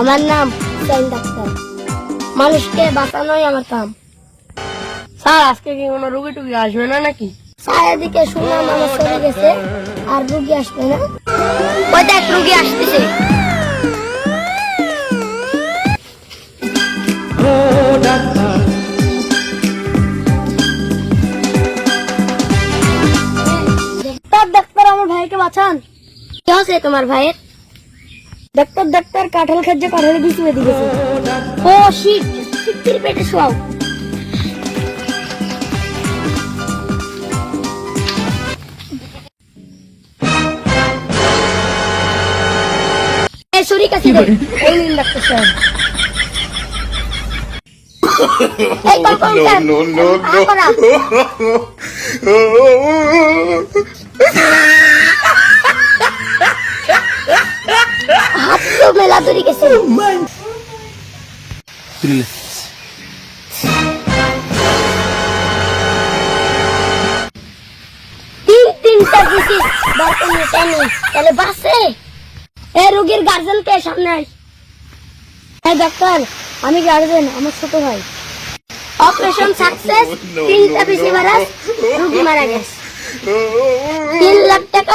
আমার নাম হুসাইন ডাক্তার। মানুষকে বাঁচানোই আমার কাম। স্যার আজকে কি কোনো রুগী টুগি আসবে না নাকি? চারিদিকে শুনলাম আমার চলে গেছে আর রুগী আসবে না। ওই দেখ রুগী আসতেছে। ডাক্তার। ডাক্তার আমার ভাইকে বাঁচান। কি হচ্ছে তোমার ভাইয়ের? ডাক্তার ডাক্তার কাঁঠাল খাচ্ছে কাঁঠালের বিষ বেঁধে গেছে ও শীত শীতের পেটে শোয়াও। এই ছুরি কাছে দে। এই নিন ডাক্তার সাহেব। এই কম্পাউন্ডার no, no, আ মেলা ধরে গেছে। তাহলে বাসে এ রোগীর সামনে হ্যাঁ ডাক্তার আমি গার্জেন আমার ছোট ভাই। অপারেশন সাকসেস তিনটা বেশি মারা মারা গেছে। তিন লাখ টাকা